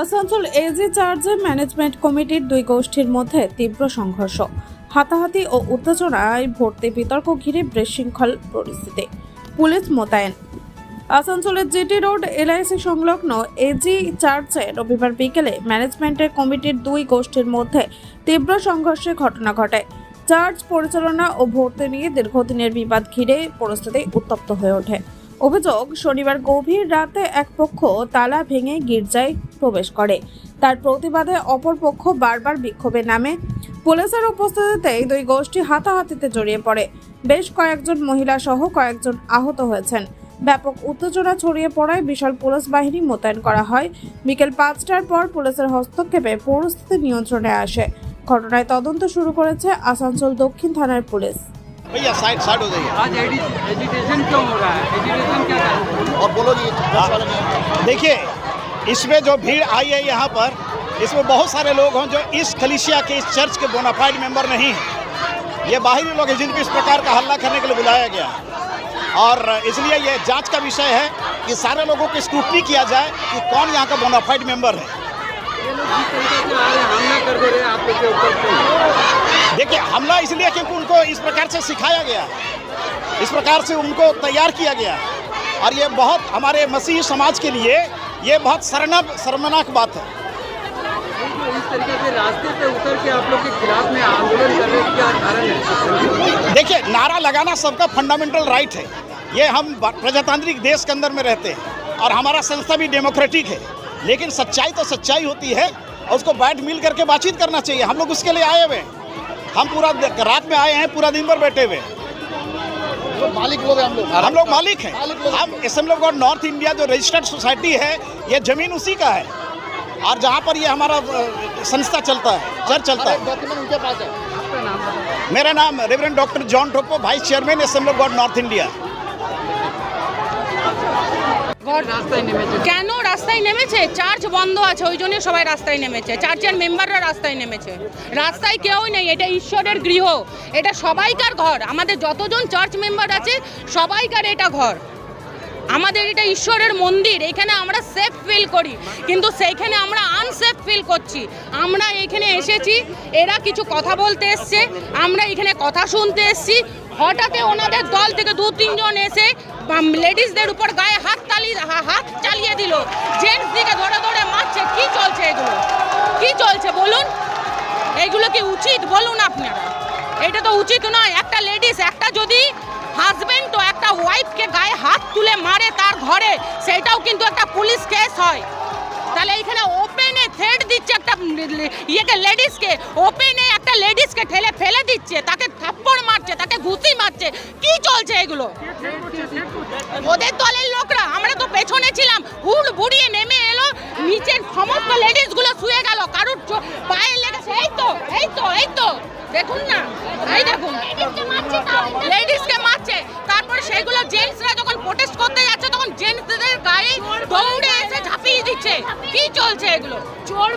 Asansol AG চার্জে management কমিটির দুই গোষ্ঠীর মধ্যে তীব্র সংঘর্ষ। হাতাহাতি ও উত্তেজনায় ভর্তি বিতর্ক ঘিরে বিশৃঙ্খল পরিস্থিতি। পুলিশ মোতায়েন। আসানসোলের জিটি রোড এলআইসি সংলগ্ন এজি চার্চে রবিবার বিকেলে ম্যানেজমেন্টের কমিটির দুই গোষ্ঠীর মধ্যে তীব্র সংঘর্ষের ঘটনা ঘটে। চার্চ পরিচালনা ও ভর্তি নিয়ে দীর্ঘদিনের বিবাদ ঘিরে পরিস্থিতি উত্তপ্ত হয়ে ওঠে। অভিযোগ, শনিবার গভীর রাতে এক পক্ষ তালা ভেঙে গির্জায় প্রবেশ করে। তার প্রতিবাদে অপর পক্ষ বারবার বিক্ষোভে নামে। পুলিশের উপস্থিতিতে দুই গোষ্ঠী হাতাহাতিতে জড়িয়ে পড়ে। বেশ কয়েকজন মহিলা সহ কয়েকজন আহত হয়েছেন। ব্যাপক উত্তেজনা ছড়িয়ে পড়ায় বিশাল পুলিশ বাহিনী মোতায়েন করা হয়। বিকেল পাঁচটার পর পুলিশের হস্তক্ষেপে পরিস্থিতি নিয়ন্ত্রণে আসে। ঘটনায় তদন্ত শুরু করেছে আসানসোল দক্ষিণ থানার পুলিশ। भैया साइड साइड हो जाइए। आज एजिटेशन क्यों हो रहा है? एजिटेशन क्या है? और बोलो जी देखिए इसमें जो भीड़ आई है यहाँ पर इसमें बहुत सारे लोग हैं जो इस कलिसिया के इस चर्च के बोनाफाइड मेंबर नहीं हैं। ये बाहरी लोग हैं जिनको इस प्रकार का हल्ला करने के लिए बुलाया गया है। और इसलिए ये जाँच का विषय है कि सारे लोगों को स्क्रूटनी किया जाए कि कौन यहाँ का बोनाफाइड मेंबर है। ये लोग जिस तरीके से आ रहे हैं हमला कर दे रहे हैं आप लोग के ऊपर हमला इसलिए क्योंकि उनको इस प्रकार से सिखाया गया। इस प्रकार से उनको तैयार किया गया। और ये बहुत हमारे मसीह समाज के लिए ये बहुत शर्मनाक शर्मनाक बात है। इस तरीके से रास्ते पे उतर के आप लोग के खिलाफ में आंदोलन कर क्या कारण है? देखिए नारा लगाना सबका फंडामेंटल राइट है। ये हम प्रजातांत्रिक देश के अंदर में रहते हैं और हमारा संस्था भी डेमोक्रेटिक है। लेकिन सच्चाई तो सच्चाई होती है और उसको बैठ मिल करके बातचीत करना चाहिए। हम लोग उसके लिए आए हुए हैं। हम पूरा रात में आए हैं पूरा दिन भर बैठे हुए। तो मालिक लोग हम लोग। हम लोग मालिक हैं। हम Assembly of God North India जो रजिस्टर्ड सोसाइटी है ये ज़मीन उसी का है। और जहाँ पर ये हमारा संस्था चलता है चर चलता है। मेरा नाम reverend doctor John Thopo vice chairman Assembly of God North India can রাস্তায় নেমেছে চার্চ বন্ধ আছে, ওই জন্য সবাই রাস্তায় নেমেছে। চার্চের মেম্বাররা রাস্তায় নেমেছে। রাস্তায় কেউই নেই, এটা ঈশ্বরের গৃহ। এটা সবাইকার ঘর। আমাদের যতজন চার্চ মেম্বার আছে, সবাইকার এটা ঘর। আমাদের এটা ঈশ্বরের মন্দির, এখানে আমরা সেফ ফিল করি। কিন্তু সেইখানে আমরা আনসেফ ফিল করছি। আমরা এখানে এসেছি, এরা কিছু কথা বলতে এসছে, আমরা এখানে কথা শুনতে এসছি হঠাৎ ওনাদের দল থেকে দু তিনজন এসে লেডিসদের উপর গায়ে হাত তালি হাত চালিয়ে দিল। জেন্টস দিকে ধরে ধরে মারছে। কি চলছে এগুলো? কি চলছে বলুন? এগুলো কি উচিত বলুন আপনারা? এটা তো উচিত নয়। একটা লেডিস, একটা যদি হাজবেন্ড তো একটা ওয়াইফকে গায়ে হাত তুলে মারে তার ঘরে, সেটাও কিন্তু একটা পুলিশ কেস হয়। তাহলে এইখানে ওপেনে থ্রেড দিচ্ছে একটা ইয়েকে লেডিসকে ওপেনে একটা লেডিসকে ঠেলে ফেলে দিচ্ছে। তাকে থাপ্পড় ঘুষি মারছে। কি চলছে এগুলো? ওদের দলের লোকরা, আমরা তো পেছনে ছিলাম। হুড় বুড়িয়ে নেমে এলো, নিচের সমস্ত লেডিসগুলো শুয়ে গেল। কারুর পায়ে লেগেছে এই তো এই তো এই তো। দেখুন না, এই দেখুন। লেডিসকে মারছে। তারপরে সেগুলো জেন্টসরা যখন প্রোটেস্ট করতে যাচ্ছে, তখন জেন্টসদের গায়ে দৌড়ে এসে ঝাঁপিয়ে দিচ্ছে। কি চলছে এগুলো? চোর